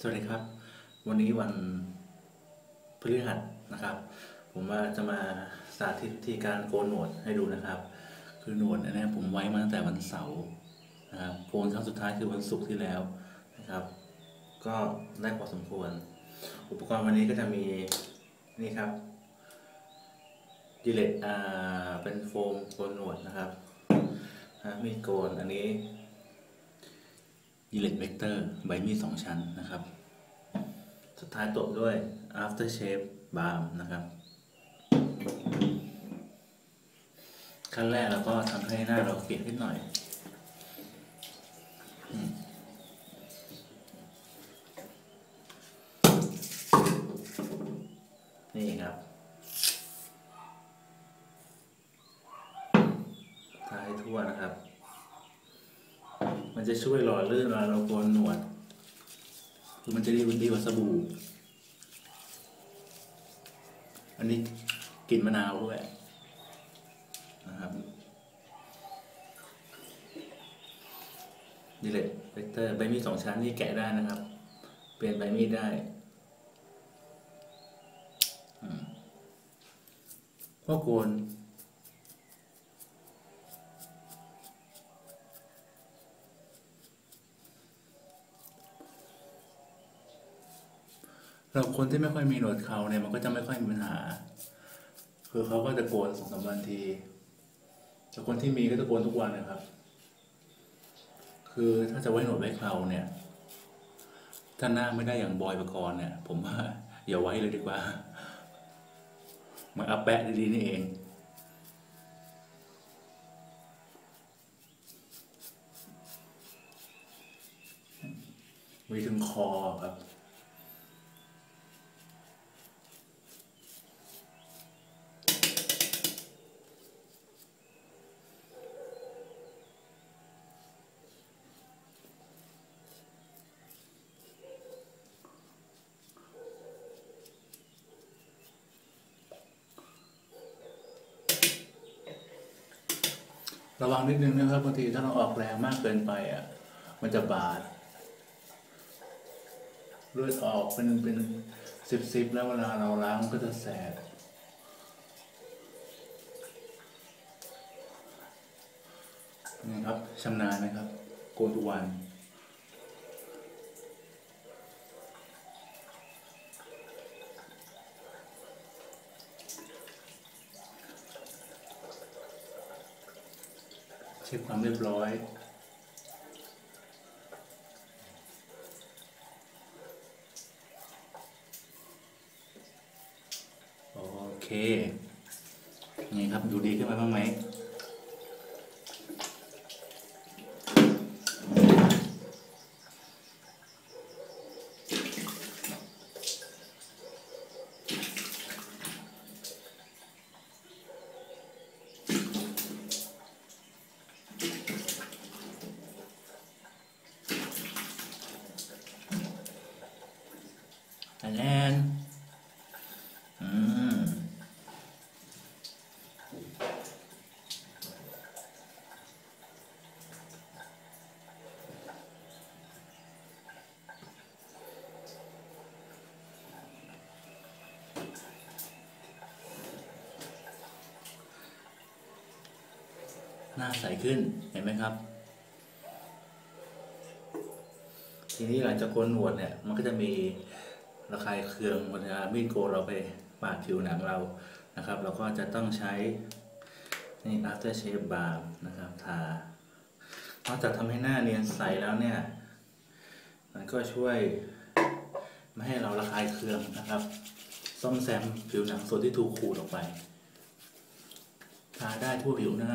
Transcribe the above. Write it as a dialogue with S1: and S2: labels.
S1: สวัสดีครับ วันนี้วันพฤหัสนะครับ ผมว่าจะมาสาธิตที่การโกนหนวดให้ดูนะครับ คือหนวดอันนี้ผมไว้มาตั้งแต่วันเสาร์นะครับโกนครั้งสุดท้ายคือวันศุกร์ที่แล้วนะครับ ก็ได้พอสมควร อุปกรณ์วันนี้ก็จะมีนี่ครับดิเลตอ่าเป็นโฟมโกนหนวดนะครับมีโกนอันนี้ ยิเลตเวกเตอร์ใบมีดสองชั้นนะครับ สุดท้ายตบด้วย after shave balm นะครับ ขั้นแรกเราก็ทำให้หน้าเราเปลี่ยนนิดหน่อยนี่ครับทาให้ทั่วนะครับ มันจะช่วยหล่อลื่นเวลาเราโกนหนวดคือมันจะดีดีกว่าสบู่ อันนี้กลิ่นมะนาวด้วยนะครับดิเลตเวกเตอร์ใบมีดสองชั้นนี่แกะได้นะครับ เปลี่ยนใบมีดได้พวกโกน เราคนที่ไม่ค่อยมีหนวดเขาเนี่ยมันก็จะไม่ค่อยมีปัญหา คือเขาก็จะโกนสองสามวันทีแต่คนที่มีก็จะโกนทุกวันนะครับ คือถ้าจะไว้หนวดไว้เขาเนี่ย ถ้าหน้าไม่ได้อย่างบอยประกรณ์เนี่ย ผมว่าอย่าไว้เลยดีกว่ามันอัปแปะดีๆนี่เองมีถึงคอครับ ระวังนิดนึงนะครับบางทีถ้าเราออกแรงมากเกินไปอะ มันจะบาดเลือดออกเป็นเป็นสิบสิบแล้วเวลาเราล้างก็จะแสบนี่ครับชำนาญนะครับ โกนทุกวัน เช็คความเรียบร้อย โอเค นี่ครับดูดีขึ้นมาบ้างไหม อันแนอืมหน้าใสขึ้นเห็นไหมครับ ทีนี้หลังจากโกนหนวดเนี่ย มันก็จะมี ระคายเคืองเวลามีดโกนเราไปปาดผิวหนังเรานะครับ เราก็จะต้องใช้นี่ after shave balm นะครับทานอกจากทำให้หน้าเนียนใสแล้วเนี่ย มันก็ช่วยไม่ให้เราระคายเคืองนะครับ ซ่อมแซมผิวหนังส่วนที่ถูกขูดออกไป ทาได้ทั่วผิวหน้า